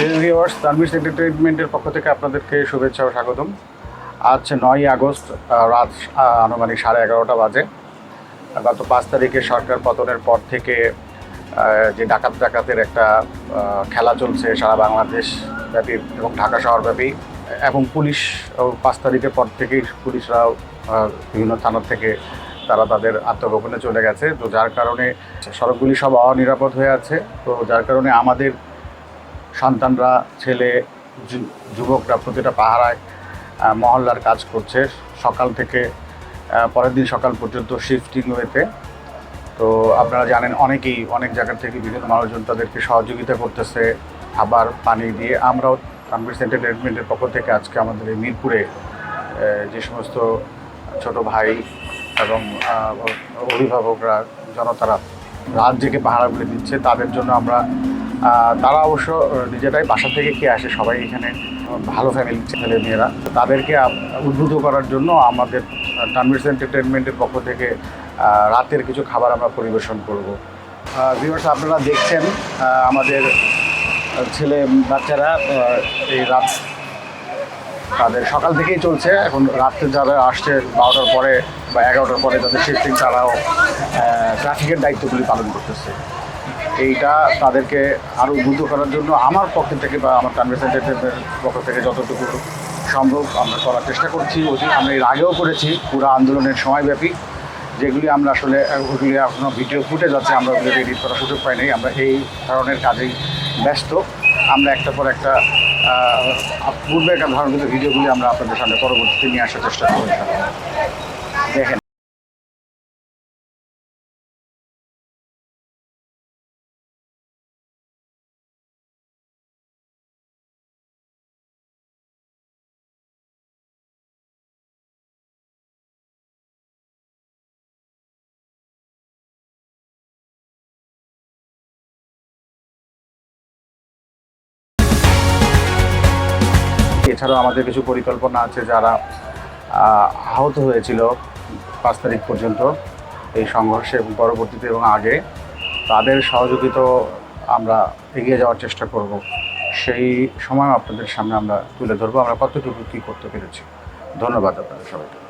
Viewers Tanvir এন্টারটেনমেন্টের পক্ষ থেকে আপনাদেরকে শুভেচ্ছা ও স্বাগতম। আজ নয়ই আগস্ট রাত আনুমানিক সাড়ে এগারোটা বাজে। গত পাঁচ তারিখে সরকার পতনের পর থেকে যে ডাকাত ডাকাতের একটা খেলা চলছে সারা বাংলাদেশ ব্যাপী এবং ঢাকা শহরব্যাপী এবং পুলিশ পাঁচ তারিখের পর থেকেই পুলিশরাও বিভিন্ন থানা থেকে তারা তাদের আত্মগোপনে চলে গেছে। তো যার কারণে সড়কগুলি সব অনিরাপদ হয়ে আছে। তো যার কারণে আমাদের সন্তানরা, ছেলে যুবকরা প্রতিটা পাহারায় মহল্লার কাজ করছে। সকাল থেকে পরের দিন সকাল পর্যন্ত শিফটিং ওয়েতে তো আপনারা জানেন অনেকেই অনেক জায়গা থেকে বিভিন্ন মানুষজন তাদেরকে সহযোগিতা করতেছে, খাবার, পানি দিয়ে। আমরাও কনভিস এন্টারটেনমেন্টের পক্ষ থেকে আজকে আমাদের এই মিরপুরে যে সমস্ত ছোট ভাই এবং অভিভাবকরা, জনতারা রাত জেগে পাহারাগুলি দিচ্ছে, তাদের জন্য আমরা তারা অবশ্য নিজেরাই বাসা থেকে কে আসে, সবাই এখানে ভালো ফ্যামিলি ছেলে মেয়েরা। তাদেরকে উদ্বুদ্ধ করার জন্য আমাদের টানভিস এন্টারটেনমেন্টের পক্ষ থেকে রাতের কিছু খাবার আমরা পরিবেশন করব। ভিউয়ার্স আপনারা দেখছেন আমাদের ছেলে বাচ্চারা এই রাত তাদের সকাল থেকেই চলছে। এখন রাত্রে যারা আসছে বারোটার পরে বা এগারোটার পরে, তাদের শিফটিং তারাও ট্রাফিকের দায়িত্বগুলি পালন করতেছে। এইটা তাদেরকে আরও উদ্বুদ্ধ করার জন্য আমার পক্ষ থেকে বা আমার কনভার্সেন্টের পক্ষ থেকে যতটুকু সম্ভব আমরা করার চেষ্টা করছি। ওটি আমরা এর আগেও করেছি, পুরো আন্দোলনের সময়ব্যাপী। যেগুলি আমরা আসলে, ওগুলি এখনও ভিডিও ফুটেজ আছে, আমরা ওগুলি এডিট করার সুযোগ পাইনি আমরা এই ধরনের কাজেই ব্যস্ত। আমরা একটা পর একটা পূর্বেকার ধরনের ভিডিওগুলি আমরা আপনাদের সামনে পরবর্তীতে নিয়ে আসার চেষ্টা ইনশাআল্লাহ। দেখেন। এছাড়াও আমাদের কিছু পরিকল্পনা আছে যারা আহত হয়েছিল পাঁচ তারিখ পর্যন্ত এই সংঘর্ষে এবং পরবর্তীতে এবং আগে। তাদের সহযোগিতা আমরা এগিয়ে যাওয়ার চেষ্টা করব। সেই সময় আপনাদের সামনে আমরা তুলে ধরবো। আমরা কতটুকু কী করতে পেরেছি। ধন্যবাদ আপনাদের সবাইকে।